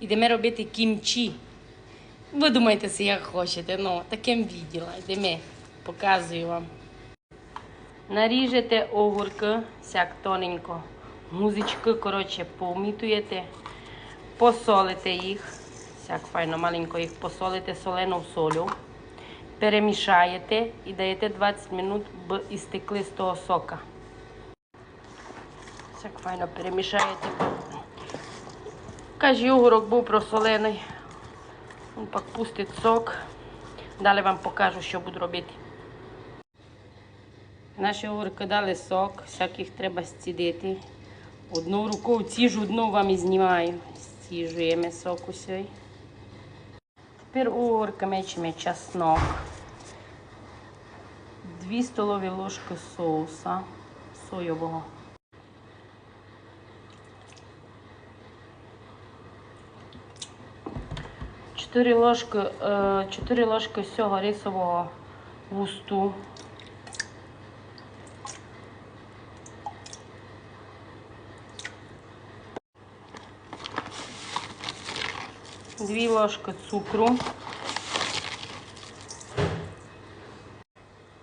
Йдемо робити кімчі. Ви думаєте, си, як хочете, ну, таким відділа. Йдемо, показую вам. Наріжете огурки, сяк тоненько. Музички, коротше, помітуєте, посолите їх. Сяк файно, маленько їх посолите солену солю. Перемішаєте і даєте 20 минут, б істекли з того сока. Сяк файно перемішаєте. Каже, огурок був просолений. Пак пустить сок. Далі вам покажу, що буду робити. Наші огурки дали сок, всяких треба зцідити. Одну рукою ціжу, одну вам і знімаю. Стіжуємо сок усій. Тепер огурки мечемо чеснок. Дві столові ложки соуса соєвого. Чотири ложки, е, чотири ложки всього рисового густу. Дві ложки цукру.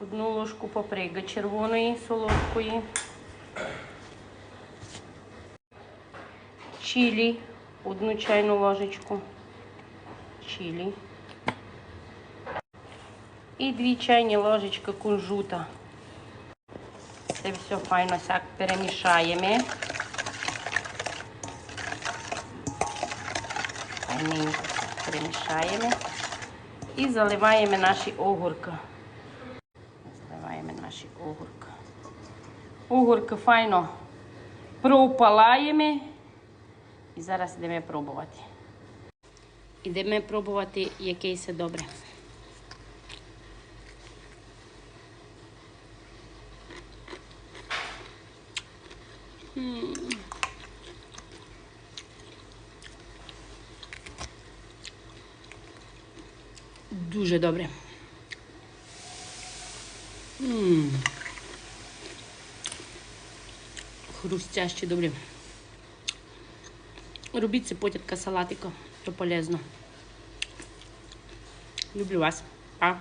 Одну ложку паприки червоної солодкої. Чилі, одну чайну ложечку. Чилі. І дві чайні ложечки кунжута. Це все файно сяк перемішаємо. Файненько перемішаємо. І заливаємо наші огурки. Заливаємо наші огурки. Огурки файно пропалаємо. І зараз йдемо пробувати. Ідемо пробувати, який це добре. Дуже добре. М. Хрустяще добре. Робіть це потітка салатика, то полезно. Люблю вас. Па.